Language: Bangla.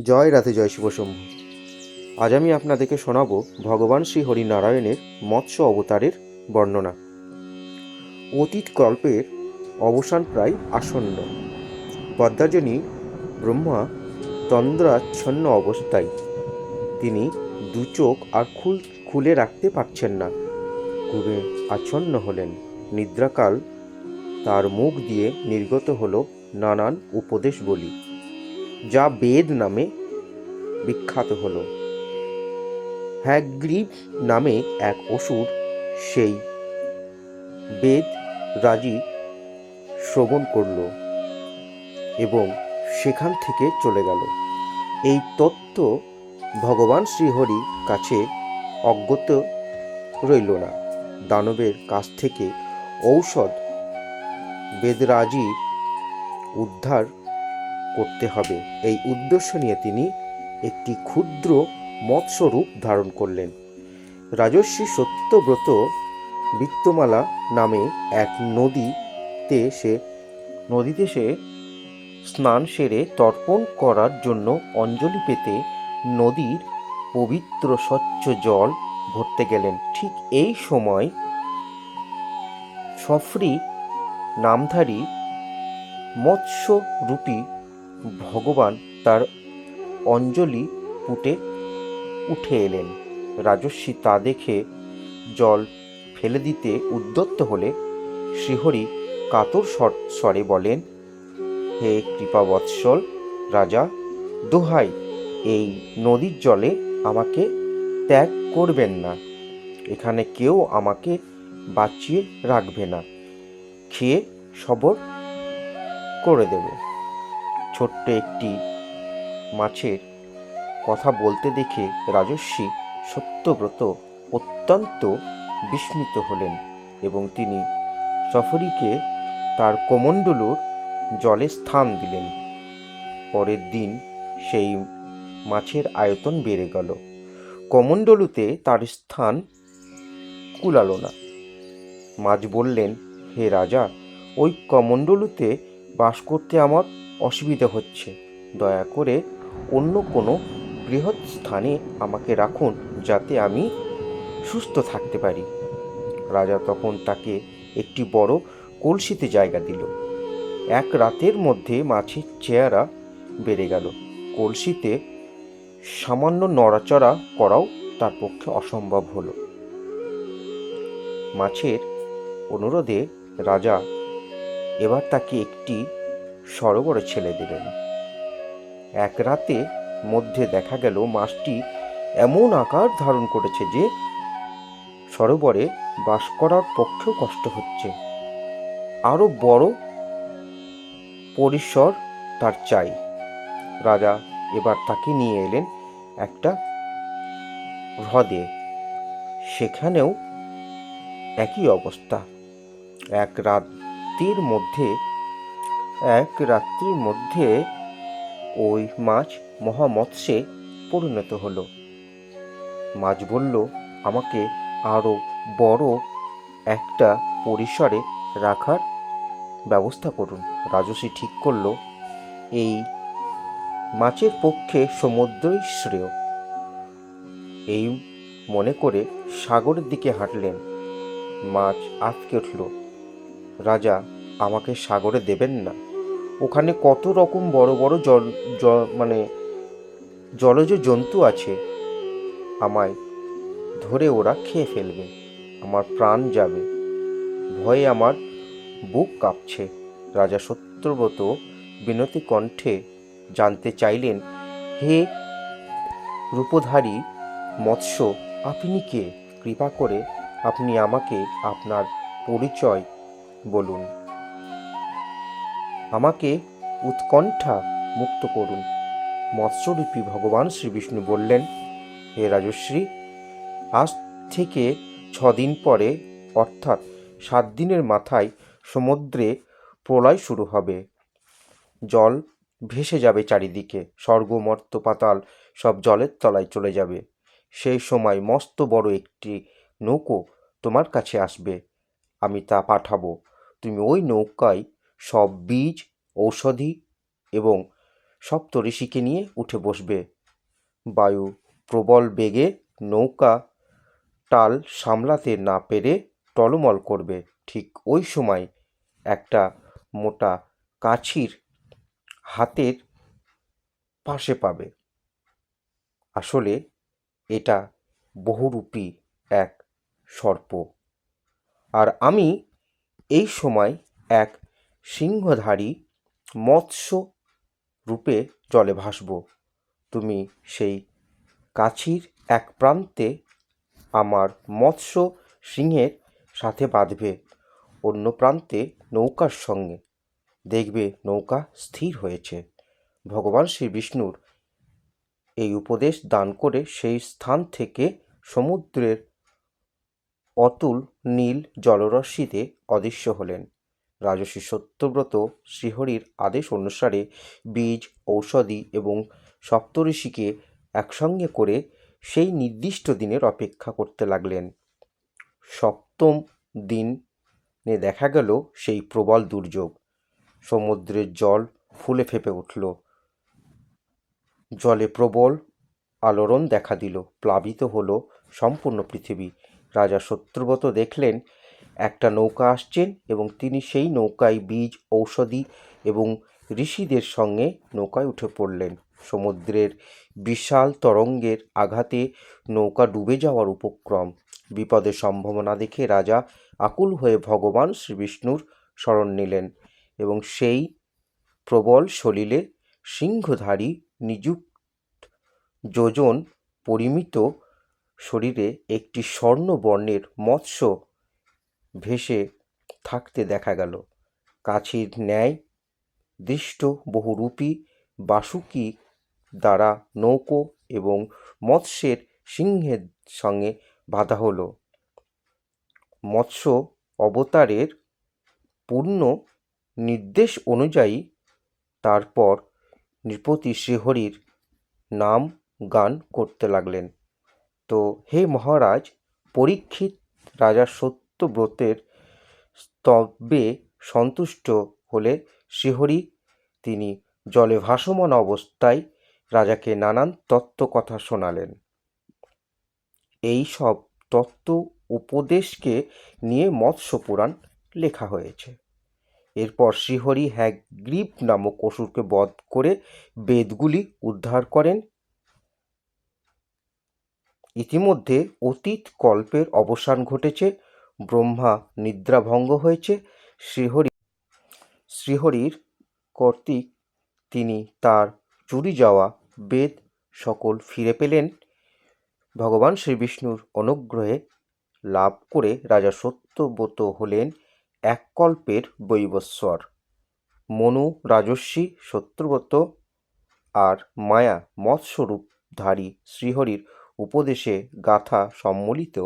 জয় রাধে, জয় শিবশম্ভু আজ আমি আপনাদেরকে শোনাবো ভগবান শ্রী হরিনারায়ণের মৎস্য অবতারের বর্ণনা। অতীত কল্পের অবসান প্রায় আসন্ন। পদ্মাজনী ব্রহ্মা তন্দ্রাচ্ছন্ন অবস্থায়। তিনি দু চোখ আর খুল, খুলে রাখতে পারছেন না। ঘুমে আচ্ছন্ন হলেন। নিদ্রাকাল তার মুখ দিয়ে নির্গত হলো নানান উপদেশ বলি। যা বেদ নামে বিখ্যাত হলো। হ্যাগ্রীব নামে এক অসুর, সেই বেদ রাজি শ্রবণ করল এবং সেখান থেকে চলে গেল। এই তত্ত্ব ভগবান শ্রীহরি কাছে অজ্ঞত রইল না। দানবের কাছ থেকে ঔষধ বেদরাজি উদ্ধার করতে হবে। এই উদ্দেশ্য নিয়ে তিনি একটি ক্ষুদ্র মৎস্য রূপ ধারণ করলেন। রাজস্বী সত্যব্রত বিত্তমালা নামে এক নদীতে সে নদীতে সে স্নান সেরে তর্পণ করার জন্য অঞ্জলি পেতে নদীর পবিত্র স্বচ্ছ জল ভরতে গেলেন। ঠিক এই সময় সফরি নামধারী মৎস্যরূপী ভগবান তার অঞ্জলি পুটে উঠে এলেন। রাজস্বী তা দেখে জল ফেলে দিতে উদ্যত্ত হলে শ্রীহরি কাতর স্বর- বলেন, হে কৃপাবৎসল রাজা, দোহাই, এই নদীর জলে আমাকে ত্যাগ করবেন না। এখানে কেউ আমাকে বাঁচিয়ে রাখবে না। খেয়ে সবর করে দেবে। ছোট্ট একটি মাছের কথা বলতে দেখে রাজস্বী সত্যব্রত অত্যন্ত বিস্মিত হলেন এবং তিনি সফরিকে তার কমণ্ডলুর জলে স্থান দিলেন। পরের দিন সেই মাছের আয়তন বেড়ে গেল। কমণ্ডলুতে তার স্থান কুলালো না। মাছ বললেন, হে রাজা, ওই কমণ্ডলুতে বাস করতে আমার অসুবিধা হচ্ছে। দয়া করে অন্য কোনো বৃহৎ স্থানে আমাকে রাখুন যাতে আমি সুস্থ থাকতে পারি। রাজা তখন তাকে একটি বড় কলসিতে জায়গা দিল। এক রাতের মধ্যে মাছের চেহারা বেড়ে গেল। কলসিতে সামান্য নড়াচড়া করাও তার পক্ষে অসম্ভব হলো। মাছের অনুরোধে রাজা এবার তাকে একটি সরোবরে ছেড়ে দিলেন। এক রাতে মধ্যে দেখা গেল মাছটি এমন আকার ধারণ করেছে যে সরোবরে বাস করার পক্ষেও কষ্ট হচ্ছে। আরও বড় পরিসর তার চাই। রাজা এবার তাকে নিয়ে এলেন একটা হ্রদে। সেখানেও একই অবস্থা। এক রাত্রির মধ্যে এক রাত্রির মধ্যে ওই মাছ মহামৎস্যে পরিণত হলো। মাছ বলল, আমাকে আরও বড় একটা পরিসরে রাখার ব্যবস্থা করুন। রাজসী ঠিক করল, এই মাছের পক্ষে সমুদ্রই শ্রেয়। এই মনে করে সাগরের দিকে হাঁটলেন। মাছ আটকে উঠল। রাজা আমাকে সাগরে দেবেন না। ওখানে কত রকম বড় বড় জল মানে জলজ জন্তু আছে। আমায় ধরে ওরা খেয়ে ফেলবে। আমার প্রাণ যাবে। ভয়ে আমার বুক কাঁপছে। রাজা সত্যব্রত বিনতি কণ্ঠে জানতে চাইলেন, হে রূপধারী মৎস্য, আপনি কে? কৃপা করে আপনি আমাকে আপনার পরিচয় বলুন। আমাকে উৎকণ্ঠা মুক্ত করুন। মৎস্যরূপী ভগবান শ্রীবিষ্ণু বললেন, হে রাজশ্রী আজ থেকে ছদিন পরে, অর্থাৎ সাত দিনের মাথায় সমুদ্রে প্রলয় শুরু হবে। জল ভেসে যাবে চারিদিকে, স্বর্গ, মর্ত, পাতাল সব জলের তলায় চলে যাবে। সেই সময় মস্ত বড় একটি নৌকো তোমার কাছে আসবে। আমি তা পাঠাবো। তুমি ওই নৌকায় সব বীজ, ঔষধি এবং সপ্ত ঋষিকে নিয়ে উঠে বসবে। বায়ু প্রবল বেগে নৌকা, টাল সামলাতে না পেরে টলমল করবে। ঠিক ওই সময় একটা মোটা কাছির হাতের পাশে পাবে। আসলে এটা বহুরূপী এক সর্প। আর আমি এই সময় এক সিংহধারী মৎস্য রূপে জলে ভাসব। তুমি সেই কাছির এক প্রান্তে আমার মৎস্য সিংহের সাথে বাঁধবে, অন্য প্রান্তে নৌকার সঙ্গে। দেখবে নৌকা স্থির হয়েছে। ভগবান শ্রী বিষ্ণুর এই উপদেশ দান করে সেই স্থান থেকে সমুদ্রের অতুল নীল জলরশ্মিতে অদৃশ্য হলেন। রাজর্ষি সত্যব্রত শ্রীহরির আদেশ অনুসারে বীজ, ঔষধি এবং সপ্তঋষিকে একসঙ্গে করে সেই নির্দিষ্ট দিনের অপেক্ষা করতে লাগলেন। সপ্তম দিনে দেখা গেল সেই প্রবল দুর্যোগ। সমুদ্রের জল ফুলে ফেপে উঠল। জলে প্রবল আলোড়ন দেখা দিল। প্লাবিত হলো সম্পূর্ণ পৃথিবী। রাজা শত্রুব্রত দেখলেন একটা নৌকা আসছেন এবং তিনি সেই নৌকায় বীজ, ঔষধি এবং ঋষিদের সঙ্গে নৌকায় উঠে পড়লেন। সমুদ্রের বিশাল তরঙ্গের আঘাতে নৌকা ডুবে যাওয়ার উপক্রম। বিপদের সম্ভাবনা দেখে রাজা আকুল হয়ে ভগবান শ্রীবিষ্ণুর শরণ নিলেন এবং সেই প্রবল সলিলে সিংহধারী নিযুক্ত যোজন পরিমিত শরীরে একটি স্বর্ণবর্ণের মৎস্য ভেসে থাকতে দেখা গেল। কাছির ন্যায় দৃষ্ট বহুরূপী বাসুকি দ্বারা নৌকো এবং মৎস্যের সিংহের সঙ্গে বাঁধা হলো। মৎস্য অবতারের পূর্ণ নির্দেশ অনুযায়ী তারপর নৃপতি শ্রীহরির নাম গান করতে লাগলেন। তো হে মহারাজ, পরীক্ষিত রাজা সত্যব্রতের স্তবে সন্তুষ্ট হলে শ্রীহরি তিনি জলে ভাসমান অবস্থায় রাজাকে নানান তত্ত্ব কথা শোনালেন। এই সব তত্ত্ব উপদেশকে নিয়ে মৎস্য পুরাণ লেখা হয়েছে। এরপর শ্রীহরি হ্যাগ্রীব নামক অসুরকে বধ করে বেদগুলি উদ্ধার করেন। ইতিমধ্যে অতীত কল্পের অবসান ঘটেছে। ব্রহ্মা নিদ্রাভঙ্গ হয়েছে, শ্রীহরি, শ্রীহরির কর্তৃক তিনি তার চুরি যাওয়া বেদ সকল ফিরে পেলেন। ভগবান শ্রীবিষ্ণুর অনুগ্রহে লাভ করে রাজা সত্যব্রত হলেন এক কল্পের বৈবস্বর মনু রাজস্বী সত্যব্রত আর মায়া মৎস্যরূপধারী শ্রীহরির উপদেশে গাথা সম্মিলিত